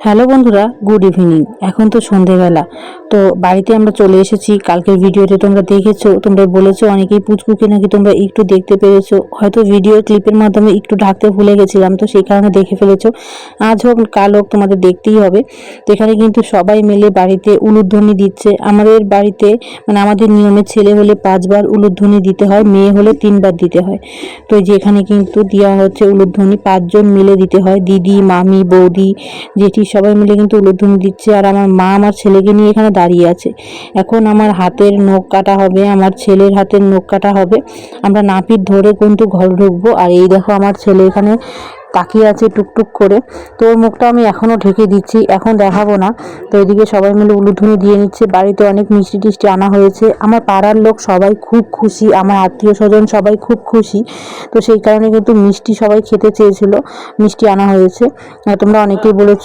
Hello বন্ধুরা, good evening. এখন তো সন্ধেবেলা। তো বাড়িতে আমরা চলে এসেছি। কালকের ভিডিওতে তোমরা দেখেছ, তোমরা বলেছ অনেকেই পুচকুকে নাকি তোমরা একটু দেখতে পেরেছ। হয়তো ভিডিও ক্লিপের মাধ্যমে একটু ঢাকতে ভুলে গেছিলাম, তো সেই কারণে দেখে ফেলেছো। আজ হোক, কাল হোক, তোমাদের দেখতেই হবে। তো এখানে কিন্তু সবাই মিলে বাড়িতে উলুধ্বনি দিচ্ছে। আমাদের বাড়িতে মানে আমাদের নিয়মে ছেলে হলে পাঁচবার উলুধ্বনি দিতে হয়, মেয়ে হলে তিনবার দিতে হয়। তো যে এখানে কিন্তু দেওয়া হচ্ছে উলুধ্বনি, পাঁচজন মিলে দিতে হয়। দিদি, মামি, বৌদি, জেঠি সবাই মিলে কিন্তু উলুধ্বনি দিচ্ছে আর আমার মা আমার ছেলেকে নিয়ে এখানে দাঁড়িয়ে আছে। এখন আমার হাতের নখ কাটা হবে, আমার ছেলের হাতের নখ কাটা হবে। আমরা নাপিত ধরে কিন্তু ঘর ঢুকবো। আর এই দেখো আমার ছেলে এখানে তাকিয়ে আছে টুকটুক করে। তো ওর মুখটা আমি এখনও ঢেকে দিচ্ছি, এখন দেখাবো না। তো এদিকে সবাই মিলে উলুধ্বনি দিয়ে নিচ্ছে। বাড়িতে অনেক মিষ্টি টিষ্টি আনা হয়েছে। আমার পাড়ার লোক সবাই খুব খুশি, আমার আত্মীয় স্বজন সবাই খুব খুশি। তো সেই কারণে কিন্তু মিষ্টি সবাই খেতে চেয়েছিল, মিষ্টি আনা হয়েছে। তোমরা অনেকেই বলেছ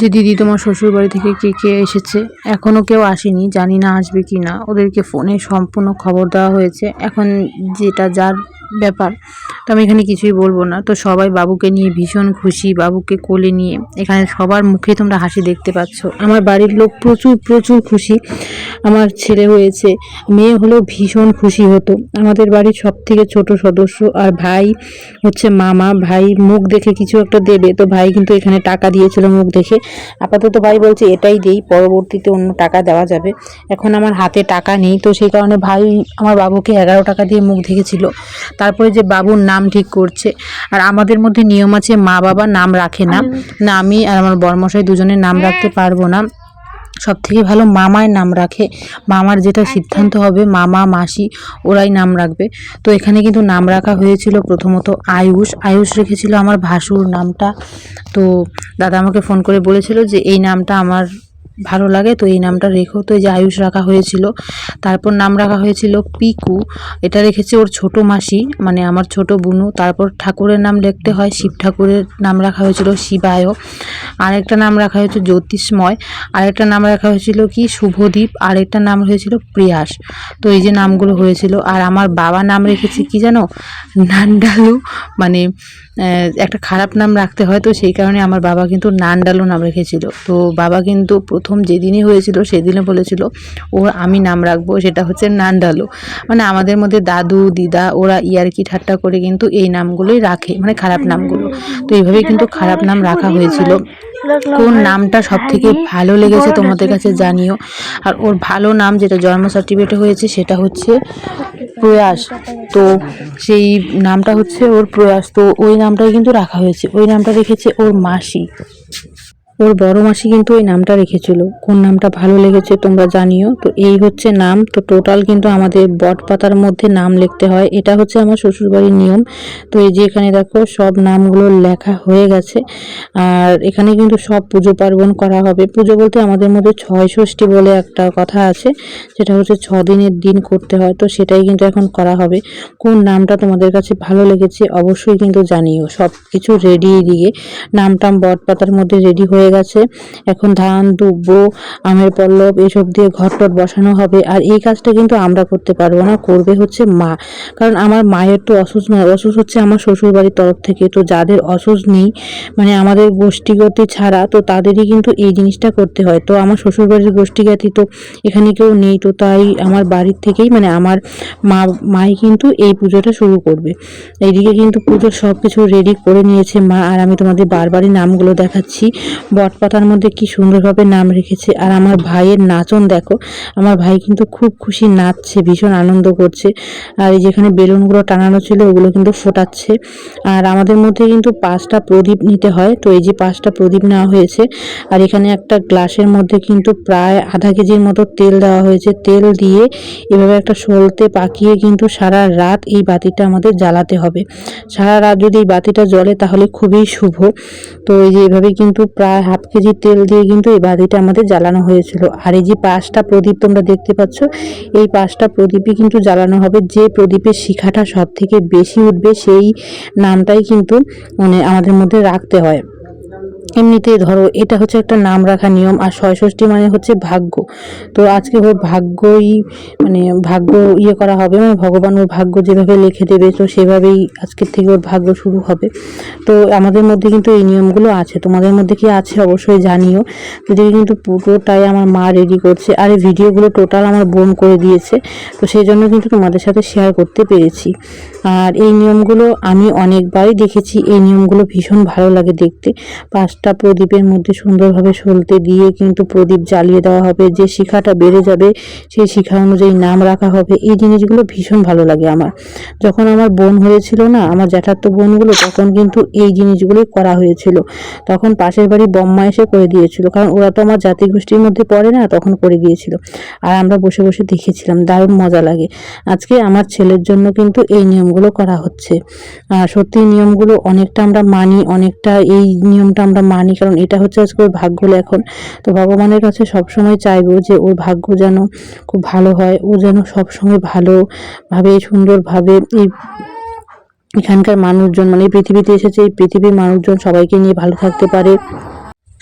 যে দিদি তোমার শ্বশুর বাড়ি থেকে কে কে এসেছে? এখনও কেউ আসেনি, জানি না আসবে কি না। ওদেরকে ফোনে সম্পূর্ণ খবর দেওয়া হয়েছে। এখন যেটা যার ব্যাপার তো আমি এখানে কিছুই বলব না। তো সবাই বাবুকে নিয়ে ভীষণ খুশি, বাবুকে কোলে নিয়ে। এখানে সবার মুখে তোমরা হাসি দেখতে পাচ্ছ। আমার বাড়ির লোক প্রচুর প্রচুর খুশি। আমার ছেলে হয়েছে, মেয়ে হলেও ভীষণ খুশি হতো। আমাদের বাড়ির সব থেকে ছোট সদস্য আর ভাই হচ্ছে মামা। ভাই মুখ দেখে কিছু একটা দেবে, তো ভাই কিন্তু এখানে টাকা দিয়েছিল মুখ দেখে। আপাতত ভাই বলছে, এটাই দেই, পরবর্তীতে অন্য টাকা দেওয়া যাবে। এখন আমার হাতে টাকা নেই, তো সেই কারণে ভাই আমার বাবুকে এগারো টাকা দিয়ে মুখ দেখেছিল। তারপরে যে বাবুর নাম ঠিক করছে। আর আমাদের মধ্যে নিয়ম আছে মা বাবা নাম রাখে না। না আমি আর আমার বর্মশাই দুজনের নাম রাখতে পারব না। সব থেকে ভালো মামায় নাম রাখে। মামার যেটা সিদ্ধান্ত হবে মামা মাসি ওরাই নাম রাখবে। তো এখানে কিন্তু নাম রাখা হয়েছিল প্রথমত আয়ুষ। আয়ুষ রেখেছিল আমার ভাসুর নামটা। তো দাদা আমাকে ফোন করে বলেছিল যে এই নামটা আমার ভালো লাগে। তো এই নামটা রেখো। তো এই যে আয়ুষ রাখা হয়েছিল, তারপর নাম রাখা হয়েছিল পিকু। এটা রেখেছে ওর ছোট মাসি মানে আমার ছোট বুনু। তারপর ঠাকুরের নাম লিখতে হয় শিব ঠাকুরের। নাম রাখা হয়েছিল শিবায়। আরেকটা নাম রাখা হয়েছে জ্যোতিষময়। আরেকটা নাম রাখা হয়েছিল কি? শুভদীপ। আরেকটা নাম হয়েছিল প্রিয়াস। তো এই যে নামগুলো হয়েছিল। আর আমার বাবা নাম রেখেছে কি জানো? নান্ডালু। মানে একটা খারাপ নাম রাখতে হয়। তো সেই কারণে আমার বাবা কিন্তু নান্ডালু নাম রেখেছিল। তো বাবা কিন্তু প্রথম যেদিনই হয়েছিল সেদিনে বলেছিল ওর আমি নাম রাখব সেটা হচ্ছে নান্ডালো। মানে আমাদের মধ্যে দাদু দিদা ওরা ইয়ারকি ঠাট্টা করে কিন্তু এই নামগুলোই রাখে মানে খারাপ নামগুলো। তো এইভাবেই কিন্তু খারাপ নাম রাখা হয়েছিল। কোন নামটা সব থেকে ভালো লেগেছে তোমাদের কাছে জানিও। আর ওর ভালো নাম যেটা জন্ম সার্টিফিকেটে হয়েছে সেটা হচ্ছে প্রয়াস। তো সেই নামটা হচ্ছে ওর প্রয়াস। তো ওই নামটাই কিন্তু রাখা হয়েছে। ওই নামটা রেখেছে ওর মাসি। ওর বড় মাসি কিন্তু ওই নামটা রেখেছিল। কোন নামটা ভালো লেগেছে তোমরা জানিও। তো এই হচ্ছে নাম। তো টোটাল কিন্তু আমাদের বট পাতার মধ্যে নাম লিখতে হয়। এটা হচ্ছে আমার শ্বশুরবাড়ির নিয়ম। তো এই যে এখানে দেখো, সব নামগুলো লেখা হয়ে গেছে। আর এখানে কিন্তু সব পুজো পার্বণ করা হবে। পুজো বলতে আমাদের মধ্যে ছয় ষষ্ঠী বলে একটা কথা আছে। সেটা হচ্ছে ছ দিনের দিন করতে হয়। তো সেটাই কিন্তু এখন করা হবে। কোন নামটা তোমাদের কাছে ভালো লেগেছে অবশ্যই কিন্তু জানিও। সব কিছু রেডি দিয়ে নাম টাম বট পাতার মধ্যে রেডি হয়ে গেছে। এখন ধান, দুব্ব, আমের পল্লব এসব দিয়ে ঘর টট বসানো হবে। আর এই কাজটা কিন্তু আমরা করতে পারব না, করবে হচ্ছে মা। কারণ আমার মায়ের তো অসুস্থ অসুস্থ হচ্ছে আমার শ্বশুর বাড়ির তরফ থেকে। তো যাদের অসুস্থ নেই মানে আমাদের গোষ্ঠীগতি ছাড়া, তো তাদেরই কিন্তু এই জিনিসটা করতে হয়। তো আমার শ্বশুর বাড়ির গোষ্ঠীগতি তো এখানে কেউ নেই, তো তাই আমার বাড়ির থেকেই মানে আমার মা, মাই কিন্তু এই পুজোটা শুরু করবে। এইদিকে কিন্তু পুজোর সব কিছু রেডি করে নিয়েছে মা। আর আমি তোমাদের বারবারই নামগুলো দেখাচ্ছি। বটপাতার মধ্যে কি সুন্দরভাবে নাম রেখেছে। আর আমার ভাইয়ের নাচন দেখো, আমার ভাই কিন্তু খুব খুশি নাচছে, ভীষণ আনন্দ করছে। আর এই যেখানে বেলুনগুলো টানানো ছিল, ওগুলো কিন্তু ফোটাচ্ছে। আর আমাদের মধ্যে কিন্তু পাঁচটা প্রদীপ নিতে হয়, তো এই যে পাঁচটা প্রদীপ নেওয়া হয়েছে, আর এখানে একটা গ্লাসের মধ্যে কিন্তু প্রায় আধা কেজির মতো তেল দেওয়া হয়েছে। তেল দিয়ে এভাবে একটা সলতে পাকিয়ে কিন্তু সারা রাত এই বাতিটা আমাদের জ্বালাতে হবে। সারা রাত যদি এই বাতিটা জ্বলে তাহলে খুবই শুভ। তো এই যে এভাবে কিন্তু প্রায় হাফ কেজি তেল দিয়ে কিন্তু এই বাতিটা আমাদের জ্বালানো হয়েছিল। আর এই যে পাঁচটা প্রদীপ তোমরা দেখতে পাচ্ছ, এই পাঁচটা প্রদীপই কিন্তু জ্বালানো হবে। যে প্রদীপের শিখাটা সব থেকে বেশি উঠবে, সেই নামটাই কিন্তু মানে আমাদের মধ্যে রাখতে হয়। এমনিতেই ধরো, এটা হচ্ছে একটা নাম রাখা নিয়ম, আর ছয়ষষ্ঠী মানে হচ্ছে ভাগ্য। তো আজকে ওর ভাগ্যই মানে ভাগ্য ইয়ে করা হবে মানে ভগবান ওর ভাগ্য যেভাবে লিখে দেবে, তো সেভাবেই আজকের থেকে ওর ভাগ্য শুরু হবে। তো আমাদের মধ্যে কিন্তু এই নিয়মগুলো আছে, তোমাদের মধ্যে কি আছে অবশ্যই জানিও। যদি কিন্তু পুরোটাই আমার মা রেডি করছে, আর এই ভিডিওগুলো টোটাল আমার বোন করে দিয়েছে, তো সেই জন্য কিন্তু তোমাদের সাথে শেয়ার করতে পেরেছি। আর এই নিয়মগুলো আমি অনেকবারই দেখেছি, এই নিয়মগুলো ভীষণ ভালো লাগে দেখতে। পাঁচটা প্রদীপের মধ্যে সুন্দরভাবে সলতে দিয়ে কিন্তু প্রদীপ জ্বালিয়ে দেওয়া হবে। যে শিখাটা বেড়ে যাবে, সেই শিখা অনুযায়ী নাম রাখা হবে। এই জিনিসগুলো ভীষণ ভালো লাগে আমার। যখন আমার বোন হয়েছিল না, আমার জ্যাঠাত্ত বোনগুলো, তখন কিন্তু এই জিনিসগুলোই করা হয়েছিল। তখন পাশের বাড়ি বম্মা এসে করে দিয়েছিল। কারণ ওরা তো আমার জাতি গোষ্ঠীর মধ্যে পড়ে না, তখন করে দিয়েছিল। আর আমরা বসে বসে দেখেছিলাম, দারুণ মজা লাগে। আজকে আমার ছেলের জন্য কিন্তু এই নিয়মগুলো করা হচ্ছে। সত্যি নিয়মগুলো অনেকটা আমরা মানি, অনেকটা এই নিয়মটা আমরা মানি, কারণ এটা হচ্ছে আজকে ওর ভাগ্য লেখন। তো ভগবানের কাছে সবসময় চাইব যে ওর ভাগ্য যেন খুব ভালো হয়, ও যেন সবসময় ভালোভাবে সুন্দরভাবে এই এখানকার মানুষজন মানে পৃথিবীতে এসেছে, এই পৃথিবীর মানুষজন সবাইকে নিয়ে ভালো থাকতে পারে।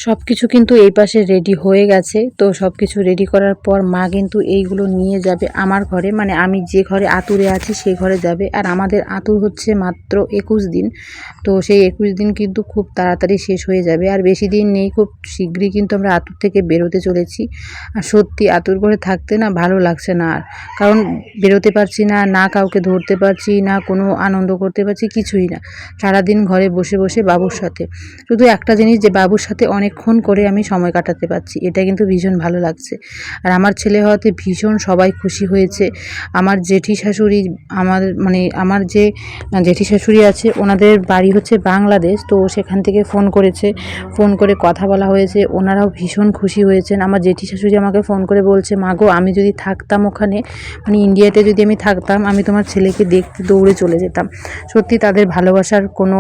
সব কিছু কিন্তু এই পাশে রেডি হয়ে গেছে। তো সব কিছু রেডি করার পর মা কিন্তু এইগুলো নিয়ে যাবে আমার ঘরে। মানে আমি যে ঘরে আতুরে আছি সেই ঘরে যাবে। আর আমাদের আতুর হচ্ছে মাত্র একুশ দিন। তো সেই একুশ দিন কিন্তু খুব তাড়াতাড়ি শেষ হয়ে যাবে। আর বেশি দিন নেই, খুব শীঘ্রই কিন্তু আমরা আতুর থেকে বেরোতে চলেছি। আর সত্যি আতুর করে থাকতে না ভালো লাগছে না আর। কারণ বেরোতে পারছি না না কাউকে ধরতে পারছি না, কোনো আনন্দ করতে পারছি কিছুই না। সারাদিন ঘরে বসে বসে বাবুর সাথে। শুধু একটা জিনিস যে বাবুর সাথে অনেকক্ষণ করে আমি সময় কাটাতে পারছি। এটা কিন্তু ভীষণ ভালো লাগছে। আর আমার ছেলে হওয়াতে ভীষণ সবাই খুশি হয়েছে। আমার জেঠি শাশুড়ি আমার মানে আমার যে জেঠি শাশুড়ি আছে, ওনাদের বাড়ি হচ্ছে বাংলাদেশ, তো সেখান থেকে ফোন করেছে। ফোন করে কথা বলা হয়েছে। ওনারাও ভীষণ খুশি হয়েছেন। আমার জেঠি শাশুড়ি আমাকে ফোন করে বলছে, মা গো, আমি যদি থাকতাম ওখানে মানে ইন্ডিয়াতে যদি আমি থাকতাম, আমি তোমার ছেলেকে দেখতে দৌড়ে চলে যেতাম। সত্যি তাদের ভালোবাসার কোনো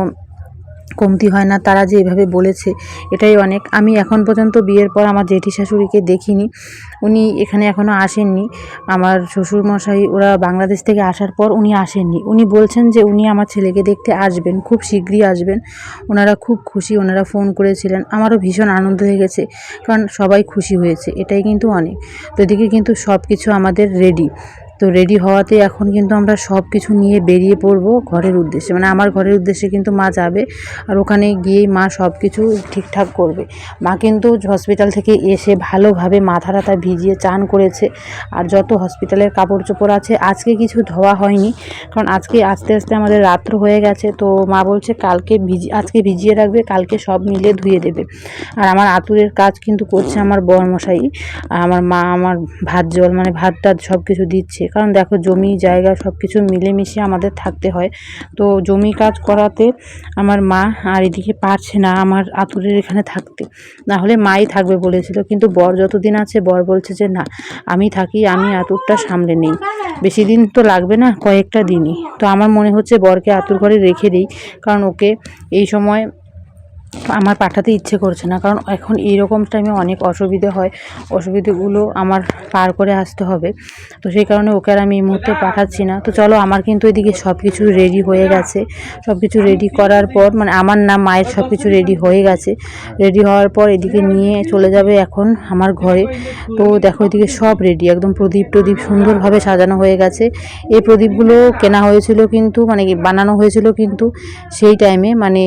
কমতি হয় না, তারা যে এভাবে বলেছে, এটাই অনেক। আমি এখন পর্যন্ত বিয়ের পর আমার জেঠি শাশুড়িকে দেখিনি, উনি এখানে এখনও আসেননি। আমার শ্বশুর মশাই ওরা বাংলাদেশ থেকে আসার পর উনি আসেননি। উনি বলছেন যে উনি আমার ছেলেকে দেখতে আসবেন, খুব শীঘ্রই আসবেন। ওনারা খুব খুশি, ওনারা ফোন করেছিলেন। আমারও ভীষণ আনন্দ হয়ে গেছে কারণ সবাই খুশি হয়েছে, এটাই কিন্তু অনেক। তো এদিকে কিন্তু সব কিছু আমাদের রেডি তো রেডি হওয়াতে এখন কিন্তু আমরা সব কিছু নিয়ে বেরিয়ে পড়ব ঘরের উদ্দেশ্যে। মানে আমার ঘরের উদ্দেশ্যে কিন্তু মা যাবে আর ওখানে গিয়েই মা সব কিছু ঠিকঠাক করবে। মা কিন্তু হসপিটাল থেকে এসে ভালোভাবে মাথা টাথা ভিজিয়ে চান করেছে আর যত হসপিটালের কাপড় চোপড় আছে, আজকে কিছু ধোয়া হয়নি। কারণ আজকে আস্তে আস্তে আমাদের রাত্র হয়ে গেছে, তো মা বলছে কালকে ভিজি, আজকে ভিজিয়ে রাখবে, কালকে সব মিলে ধুয়ে দেবে। আর আমার আতুরের কাজ কিন্তু করছে আমার বরমশাই। আর আমার মা আমার ভাত জল মানে ভাত টাত সব কিছু দিচ্ছে। কারণ দেখো জমি, জায়গা সব কিছু মিলেমিশে আমাদের থাকতে হয়। তো জমি কাজ করাতে আমার মা আর এদিকে পারছে না আমার আতুরের এখানে থাকতে। না হলে মাই থাকবে বলেছিল, কিন্তু বর যতদিন আছে, বর বলছে যে না, আমি থাকি, আমি আতুরটা সামলে নেই। বেশি দিন তো লাগবে না, কয়েকটা দিনই। তো আমার মনে হচ্ছে বরকে আতুর ঘরে রেখে দিই, কারণ ওকে এই সময় আমার পাঠাতে ইচ্ছে করছে না। কারণ এখন এইরকম টাইমে অনেক অসুবিধে হয়। অসুবিধেগুলো আমার পার করে আসতে হবে। তো সেই কারণে ওকে আর আমি এই মুহূর্তে পাঠাচ্ছি না। তো চলো, আমার কিন্তু এদিকে সব কিছু রেডি হয়ে গেছে। সব কিছু রেডি করার পর মানে আমার না, মায়ের সব কিছু রেডি হয়ে গেছে। রেডি হওয়ার পর এদিকে নিয়ে চলে যাবে এখন আমার ঘরে। তো দেখো এদিকে সব রেডি একদম প্রদীপ টদীপ সুন্দরভাবে সাজানো হয়ে গেছে। এই প্রদীপগুলো কেনা হয়েছিল কিন্তু মানে বানানো হয়েছিল কিন্তু সেই টাইমে মানে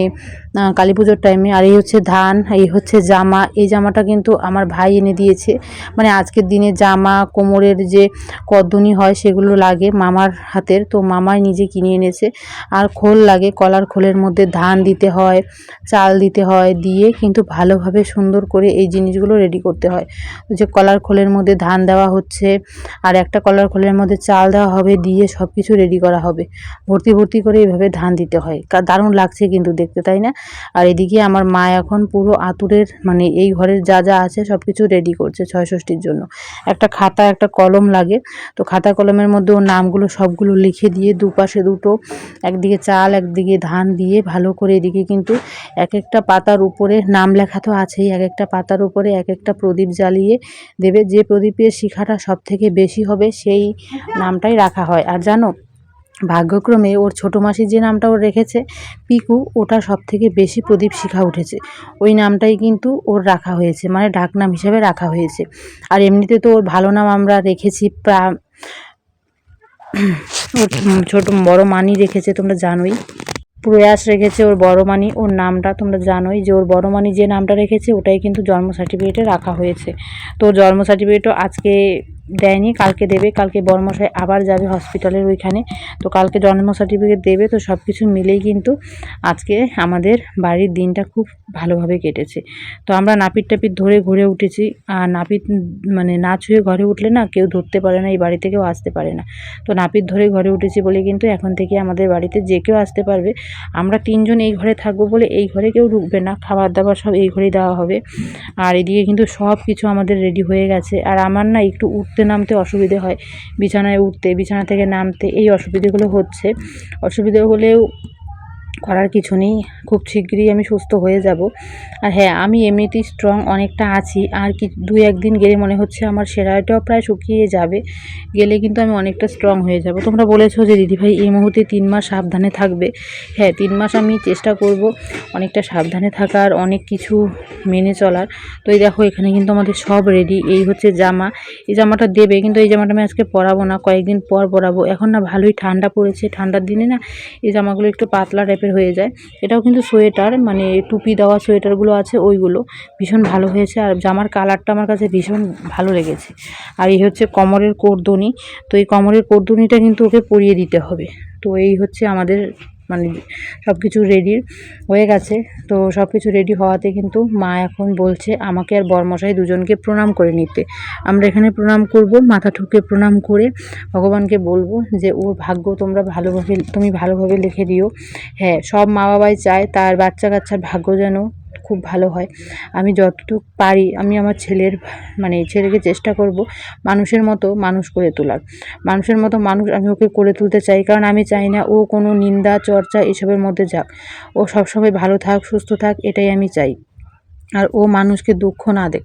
কালী পুজোর টাইমে আর এই হচ্ছে ধান, এই হচ্ছে জামা। এই জামাটা কিন্তু আমার ভাই এনে দিয়েছে। মানে আজকের দিনে জামা, কোমরের যে কদ্দনি হয়, সেগুলো লাগে মামার হাতের। তো মামাই নিজে কিনে এনেছে। আর খোল লাগে, কলার খোলের মধ্যে ধান দিতে হয়, চাল দিতে হয়, দিয়ে কিন্তু ভালোভাবে সুন্দর করে এই জিনিসগুলো রেডি করতে হয়। যে কলার খোলের মধ্যে ধান দেওয়া হচ্ছে, আর একটা কলার খোলের মধ্যে চাল দেওয়া হবে, দিয়ে সব কিছু রেডি করা হবে। ভর্তি ভর্তি করে এইভাবে ধান দিতে হয়। দারুণ লাগছে কিন্তু দেখতে, তাই না? আর এদিকে আমার মা এখন পুরো আতুরের মানে এই ঘরের যা যা আছে সব কিছু রেডি করছে ছয়ষষ্ঠীর জন্য। একটা খাতা, একটা কলম লাগে। তো খাতা কলমের মধ্যে ওর নামগুলো সবগুলো লিখে দিয়ে দুপাশে দুটো, একদিকে চাল, একদিকে ধান দিয়ে ভালো করে এদিকে কিন্তু এক একটা পাতার উপরে নাম লেখা তো আছেই এক একটা পাতার উপরে এক একটা প্রদীপ জ্বালিয়ে দেবে। যে প্রদীপের শিখাটা সব থেকে বেশি হবে সেই নামটাই রাখা হয়। আর জানো ভাগ্যক্রমে ওর ছোটো মাসির যে নামটা ওর রেখেছে, পিকু, ওটা সব থেকে বেশি প্রদীপ শিখা উঠেছে। ওই নামটাই কিন্তু ওর রাখা হয়েছে মানে ডাকনাম হিসেবে রাখা হয়েছে। আর এমনিতে তো ওর ভালো নাম আমরা রেখেছি প্রা, ওর ছোট বড় মানি রেখেছে তোমরা জানোই। প্রয়াস রেখেছে ওর বড় মানি, ওর নামটা তোমরা জানোই যে ওর বড় মানি যে নামটা রেখেছে, ওটাই কিন্তু জন্ম সার্টিফিকেটে রাখা হয়েছে। তো জন্ম সার্টিফিকেটও আজকে দেয়নি, কালকে দেবে, কালকে বর্মশাই আবার যাবে হসপিটালের ওইখানে। তো কালকে জন্ম সার্টিফিকেট দেবে, তো সব কিছু মিলেই কিন্তু আজকে আমাদের বাড়ির দিনটা খুব ভালোভাবে কেটেছে। তো আমরা নাপিত টাপিত ধরে ঘুরে উঠেছি, আর নাপিত মানে না ছুঁয়ে ঘরে উঠলে না কেউ ধরতে পারে না, এই বাড়ি থেকেও আসতে পারে না। তো নাপিত ধরে ঘরে উঠেছি বলে কিন্তু এখন থেকে আমাদের বাড়িতে যে কেউ আসতে পারবে। আমরা তিনজন এই ঘরে থাকব বলে এই ঘরে কেউ ঢুকবে না খাবার দাবার সব এই ঘরেই দেওয়া হবে। আর এদিকে কিন্তু সব কিছু আমাদের রেডি হয়ে গেছে। আর আমার না একটু উঠতে নামতে অসুবিধে হয়। বিছানায় উঠতে বিছানা থেকে নামতে এই অসুবিধেগুলো হচ্ছে। অসুবিধে হলেও করার কিছু নেই, খুব শিগগিরই আমি সুস্থ হয়ে যাব। আর হ্যাঁ আমি এমনিতেই স্ট্রং অনেকটা আছি। আর কি, দুই একদিন গেলে মনে হচ্ছে আমার সেরাইটাও প্রায় শুকিয়ে যাবে। গেলে কিন্তু আমি অনেকটা স্ট্রং হয়ে যাব। তোমরা বলেছ যে দিদিভাই এই মুহূর্তে তিন মাস সাবধানে থাকবে। হ্যাঁ তিন মাস আমি চেষ্টা করব অনেকটা সাবধানে থাকার, অনেক কিছু মেনে চলার। তো এই দেখো, এখানে কিন্তু আমাদের সব রেডি এই হচ্ছে জামা। এই জামাটা দেবে, কিন্তু এই জামাটা আমি আজকে পরাবো না। কয়েকদিন পর পরাবো। এখন না ভালোই ঠান্ডা পড়েছে। ঠান্ডার দিনে না এই জামাগুলো একটু পাতলা হয়ে যায়। এটাও কিন্তু সোয়েটার মানে টুপি দেওয়া সোয়েটারগুলো আছে, ওইগুলো। ভীষণ ভালো হয়েছে আর জামার কালারটা আমার কাছে ভীষণ ভালো লেগেছে। আর এই হচ্ছে কমরের কোরদনি। তো এই কমরের কোরদনিটা কিন্তু ওকে পরিয়ে দিতে হবে। তো এই হচ্ছে আমাদের মানে সব কিছু রেডি হয়ে গেছে। তো সব কিছু রেডি হওয়াতে কিন্তু মা এখন বলছে, আমাকে আর বরমশাই দুজনকে প্রণাম করে নিতে। আমরা এখানে প্রণাম করব, মাথা ঠুকে প্রণাম করে ভগবানকে বলব যে, ওর ভাগ্য তোমরা ভালোভাবে, তুমি ভালোভাবে লিখে দিও। হ্যাঁ সব মা বাবাই চায় তার বাচ্চা কাচ্চার ভাগ্য যেন খুব ভালো হয়। আমি যতটুকু পারি, আমি আমার ছেলের মানে ছেলেকে চেষ্টা করব মানুষের মতো মানুষ করে তোলার। মানুষের মতো মানুষ আমি ওকে করে তুলতে চাই, কারণ আমি চাই না ও কোনো নিন্দা, চর্চা এসবের মধ্যে যাক। ও সবসময় ভালো থাক, সুস্থ থাক, এটাই আমি চাই। আর ও মানুষকে দুঃখ না দেখ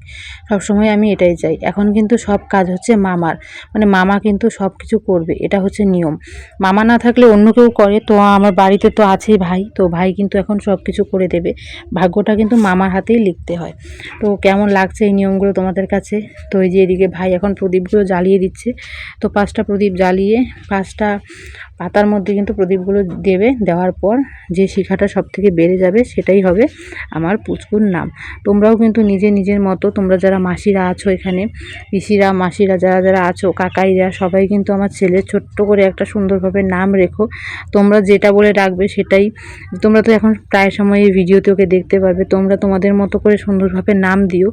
সবসময় আমি এটাই চাই। এখন কিন্তু সব কাজ হচ্ছে মামার। মানে মামা কিন্তু সব কিছু করবে। এটা হচ্ছে নিয়ম। মামা না থাকলে অন্য কেউ করে। তো আমার বাড়িতে তো আছেই ভাই। তো ভাই কিন্তু এখন সব কিছু করে দেবে। ভাগ্যটা কিন্তু মামার হাতেই লিখতে হয়। তো কেমন লাগছে এই নিয়মগুলো তোমাদের কাছে? তো এই যে এদিকে ভাই এখন প্রদীপগুলো জ্বালিয়ে দিচ্ছে। তো পাঁচটা প্রদীপ জ্বালিয়ে, পাঁচটা পাতার মধ্যে কিন্তু প্রদীপগুলো দেবে, দেওয়ার পর যে শিখাটা সব থেকে বেড়ে যাবে সেটাই হবে আমার পুচকুর নাম। তোমরাও কিন্তু নিজে নিজের মতো, তোমরা যারা মাসিরা আছো এখানে, পিসিরা, মাসিরা যারা যারা আছো, কাকাইরা, সবাই কিন্তু আমার ছেলে ছোট্ট করে একটা সুন্দরভাবে নাম রেখো। তোমরা যেটা বলে ডাকবে সেটাই। তোমরা তো এখন প্রায় সময় এই ভিডিওতে ওকে দেখতে পারবে তোমরা তোমাদের মতো করে সুন্দরভাবে নাম দিও।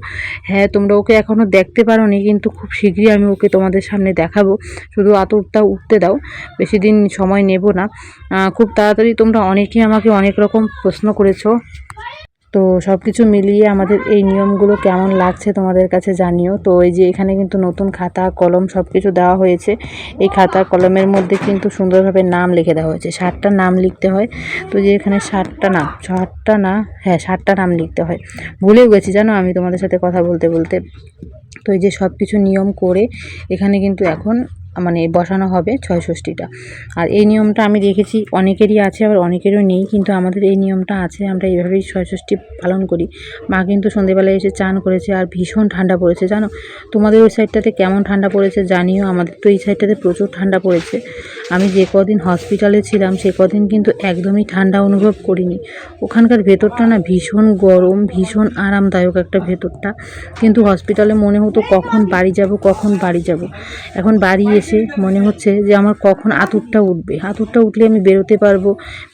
হ্যাঁ তোমরা ওকে এখনও দেখতে পারো নি কিন্তু খুব শীঘ্রই আমি ওকে তোমাদের সামনে দেখাবো। শুধু আতরটা উঠতে দাও, বেশি দিন সময় নেব না। খুব তাড়াতাড়ি তোমরা অনেকেই আমাকে অনেক রকম প্রশ্ন করেছ। তো সব কিছু মিলিয়ে আমাদের এই নিয়মগুলো কেমন লাগছে তোমাদের কাছে জানিও। তো এই যে এখানে কিন্তু নতুন খাতা, কলম সব কিছু দেওয়া হয়েছে। এই খাতা, কলমের মধ্যে কিন্তু সুন্দরভাবে নাম লিখে দেওয়া হয়েছে। ষাটটা নাম লিখতে হয়। তো যে এখানে ষাটটা না ষাটটা না হ্যাঁ ষাটটা নাম লিখতে হয়। ভুলেও গেছি, জানো, আমি তোমাদের সাথে কথা বলতে বলতে। তো এই যে সব কিছু নিয়ম করে এখানে কিন্তু এখন মানে বসানো হবে ছয়ষষ্ঠীটা আর এই নিয়মটা আমি দেখেছি, অনেকেরই আছে, আবার অনেকেরও নেই, কিন্তু আমাদের এই নিয়মটা আছে, আমরা এইভাবেই ছয়ষষ্ঠী পালন করি। মা কিন্তু সন্ধেবেলায় এসে চান করেছে, আর ভীষণ ঠান্ডা পড়েছে, জানো? তোমাদের ওই সাইডটাতে কেমন ঠান্ডা পড়েছে জানিও, আমাদের তো এই সাইডটাতে প্রচুর ঠান্ডা পড়েছে। আমি যে কদিন হসপিটালে ছিলাম, সে কদিন কিন্তু একদমই ঠান্ডা অনুভব করিনি। ওখানকার ভেতরটা না ভীষণ গরম, ভীষণ আরামদায়ক একটা ভেতরটা। কিন্তু হসপিটালে মনে হতো কখন বাড়ি যাব, কখন বাড়ি যাব। এখন বাড়ি এসে মনে হচ্ছে যে আমার কখন আতুরটা উঠবে। আতুরটা উঠলে আমি বেরোতে পারব।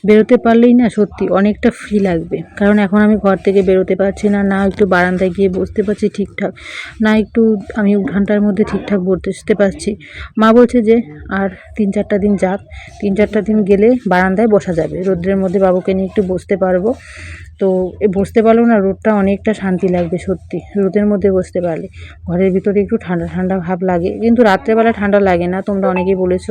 বেরোতে পারলেই না সত্যি অনেকটা ফ্রি লাগবে। কারণ এখন আমি ঘর থেকে বেরোতে পারছি না না একটু বারান্দায় গিয়ে বসতে পারছি ঠিকঠাক, না একটু আমি উঠানটার মধ্যে ঠিকঠাক বসতে পারছি। মা বলছে যে, আর তিন চারটা দিন যাক। তিন চারটা দিন গেলে বারান্দায় বসা যাবে। রোদ্রের মধ্যে বাবুকে নিয়ে একটু বসতে পারব। তো এ বসতে পারলেও না, রোদটা অনেকটা শান্তি লাগবে সত্যি। রোদের মধ্যে বসতে পারলে। ঘরের ভিতরে একটু ঠান্ডা ঠান্ডা ভাব লাগে। কিন্তু রাত্রেবেলা ঠান্ডা লাগে না, তোমরা অনেকেই বলেছ।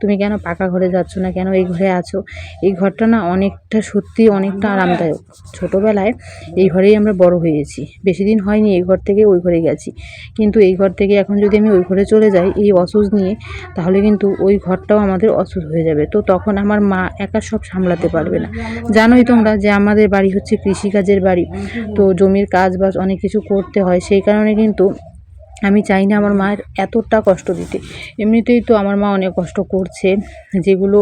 তুমি কেন পাকা ঘরে যাচ্ছ না? কেন এই ঘরে আছো? এই ঘরটা না অনেকটা সত্যি অনেকটা আরামদায়ক। ছোটোবেলায় এই ঘরেই আমরা বড় হয়েছি। বেশি দিন হয়নি এই ঘর থেকে ওই ঘরে গেছি। কিন্তু এই ঘর থেকে এখন যদি আমি ওই ঘরে চলে যাই, এই অসুখ নিয়ে, তাহলে কিন্তু ওই ঘরটাও আমাদের অসুখ হয়ে যাবে। তো তখন আমার মা একা সব সামলাতে পারবে না। জানোই তোমরা যে আমাদের বাড়ি হচ্ছে কৃষিকাজের বাড়ি। তো জমির কাজ বাজ অনেক কিছু করতে হয়। সেই কারণে কিন্তু আমি চাই না আমার মায়ের এতটা কষ্ট দিতে। এমনিতেই তো আমার মা অনেক কষ্ট করছে, যেগুলো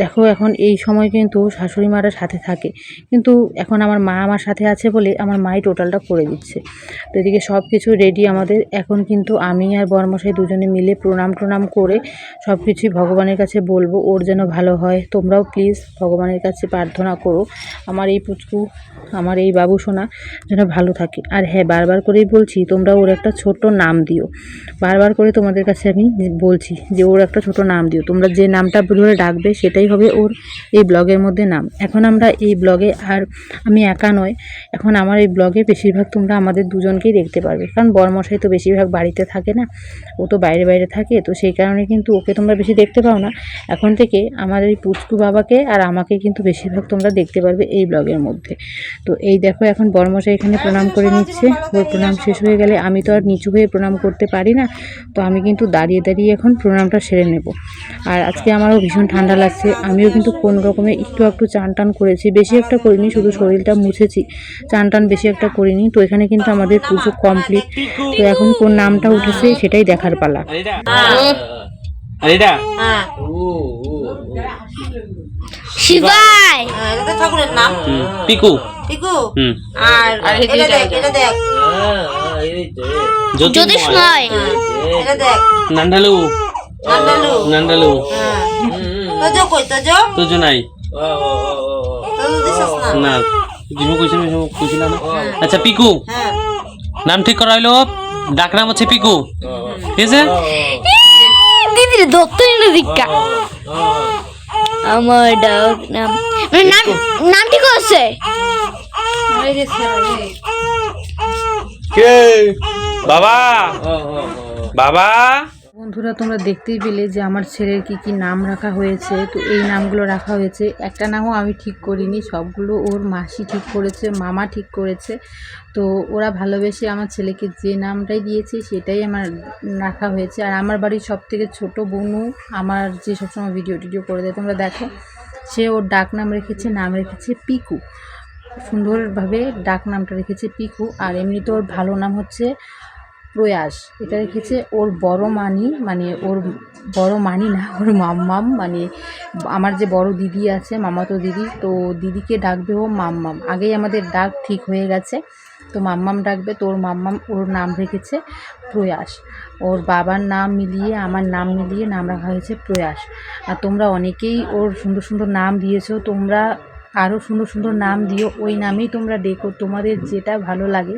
দেখো এখন এই সময় কিন্তু শাশুড়ি মারা সাথে থাকে। কিন্তু এখন আমার মা আমার সাথে আছে বলে আমার মাই টোটালটা করে দিচ্ছে। তো এদিকে সব কিছু রেডি আমাদের। এখন কিন্তু আমি আর বরমশাই দুজনে মিলে প্রণাম প্রণাম করে সব কিছুই ভগবানের কাছে বলব, ওর যেন ভালো হয়। তোমরাও প্লিজ ভগবানের কাছে প্রার্থনা করো। আমার এই পুচকু, আমার এই বাবু সোনা যেন ভালো থাকে। আর হ্যাঁ বারবার করেই বলছি তোমরা ওর একটা ছোট নাম দিও। বারবার করে তোমাদের কাছে আমি বলছি যে ওর একটা ছোট নাম দিও। তোমরা যে নামটা ধরে ডাকবে সেটাই হবে ওর এই ব্লগের মধ্যে নাম। এখন আমরা এই ব্লগে আর আমি একা নয়, এখন আমার এই ব্লগে বেশিরভাগ তোমরা আমাদের দুজনকেই দেখতে পারবে। কারণ বরমশাই তো বেশিরভাগ বাড়িতে থাকে না, ও তো বাইরে বাইরে থাকে, তো সেই কারণে কিন্তু ওকে তোমরা বেশি দেখতে পাও না। এখন থেকে আমার এই পুচকু বাবাকে আর আমাকে কিন্তু বেশিরভাগ তোমরা দেখতে পারবে এই ব্লগের মধ্যে। তো এই দেখো, এখন বরমশাই এখানে প্রণাম করে নিচ্ছে। ওর প্রণাম শেষ হয়ে গেলে আমি তো আর নিচু হয়ে প্রণাম করতে পারি না, তো আমি কিন্তু দাঁড়িয়ে দাঁড়িয়ে এখন প্রণামটা সেরে নেব। আর আজকে আমারও ভীষণ ঠান্ডা লাগছে, আমিও কিন্তু কোন রকমের একটু একটু চান টান করেছি, বেশি একটা করিনি, শুধু শরীরটা মুছেছি চান টান বেশি একটা করিনি, তো এখানে কিন্তু আমাদের পুজো কমপ্লিট তো এখন কোন নামটা উঠেছে সেটাই দেখার পালা। হ্যাঁ শিবাই। হ্যাঁ, ঠাকুরের নাম। পিকু। পিকু? আর এটা দেখ এটা দেখ। জ্যোতিষময় হ্যাঁ, এটা দেখ। নান্ডালু। নান্দালু নান্ডালু। হ্যাঁ। তোজো কই তোজো? তোজো নাই। না। না জিমু কইছিল কইছিল না। আচ্ছা পিকু। হ্যাঁ। নাম ঠিক করা হইল ডাক নাম হচ্ছে পিকু। ঠিক আছে? দিদির দত্তরিন দীক্ষা। আমার ডাক নাম মানে নাম নাম ঠিক আছে কে? বাবা? বাবা? বন্ধুরা, তোমরা দেখতেই পেলে যে আমার ছেলের কি কি নাম রাখা হয়েছে। তো এই নামগুলো রাখা হয়েছে। একটা নামও আমি ঠিক করিনি, সবগুলো ওর মাসি ঠিক করেছে, মামা ঠিক করেছে। তো ওরা ভালোবেসে আমার ছেলেকে যে নামটাই দিয়েছে, সেটাই আমার রাখা হয়েছে। আর আমার বাড়ির সব থেকে ছোটো বোনও আমার যে সবসময় ভিডিও টিডিও করে দেয়, তোমরা দেখো, সে ওর ডাক নাম রেখেছে নাম রেখেছে পিকু। সুন্দরভাবে ডাক নামটা রেখেছে পিকু। আর এমনিতে ওর ভালো নাম হচ্ছে প্রয়াস। এটা রেখেছে ওর বড় মানি মানে ওর বড় মানি না, ওর মাম্মাম মানে আমার যে বড় দিদি আছে, মামাতো দিদি, তো দিদিকে ডাকবে ও মাম্মাম। আগেই আমাদের ডাক ঠিক হয়ে গেছে, তো মাম্মাম ডাকবে, তো ওর মাম্মাম ওর নাম রেখেছে প্রয়াস। ওর বাবার নাম মিলিয়ে, আমার নাম মিলিয়ে নাম রাখা হয়েছে প্রয়াস। আর তোমরা অনেকেই ওর সুন্দর সুন্দর নাম দিয়েছ, তোমরা আরও সুন্দর সুন্দর নাম দিও, ওই নামেই তোমরা ডেকো, তোমাদের যেটা ভালো লাগে।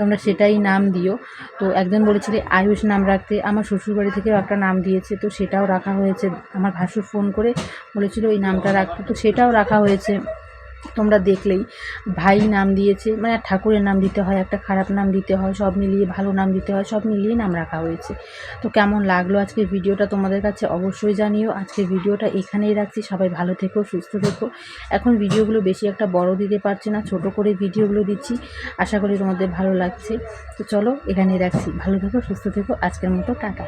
তোমরা সেটাই নাম দিও। তো একজন বলেছিলে, আয়ুষ নাম রাখতে। আমার শ্বশুরবাড়ি থেকেও একটা নাম দিয়েছে, তো সেটাও রাখা হয়েছে। আমার ভাসুর ফোন করে বলেছিল ওই নামটা রাখতে। তো সেটাও রাখা হয়েছে। তোমরা দেখলেই। ভাই নাম দিয়েছে মানে ঠাকুরের নাম দিতে হয়, একটা খারাপ নাম দিতে হয়, সব মিলিয়ে ভালো নাম দিতে হয়, সব মিলিয়ে নাম রাখা হয়েছে। তো কেমন লাগল আজকের ভিডিওটা তোমাদের কাছে অবশ্যই জানিও। আজকের ভিডিওটা এখানেই রাখছি, সবাই ভালো থেকো, সুস্থ থেকো। এখন ভিডিওগুলো বেশি একটা বড় দিতে পারছি না, ছোট করে ভিডিওগুলো দিচ্ছি। আশা করি তোমাদের ভালো লাগছে। তো চলো এখানেই রাখছি। ভালো থেকো, সুস্থ থেকো। আজকের মতো টাটা।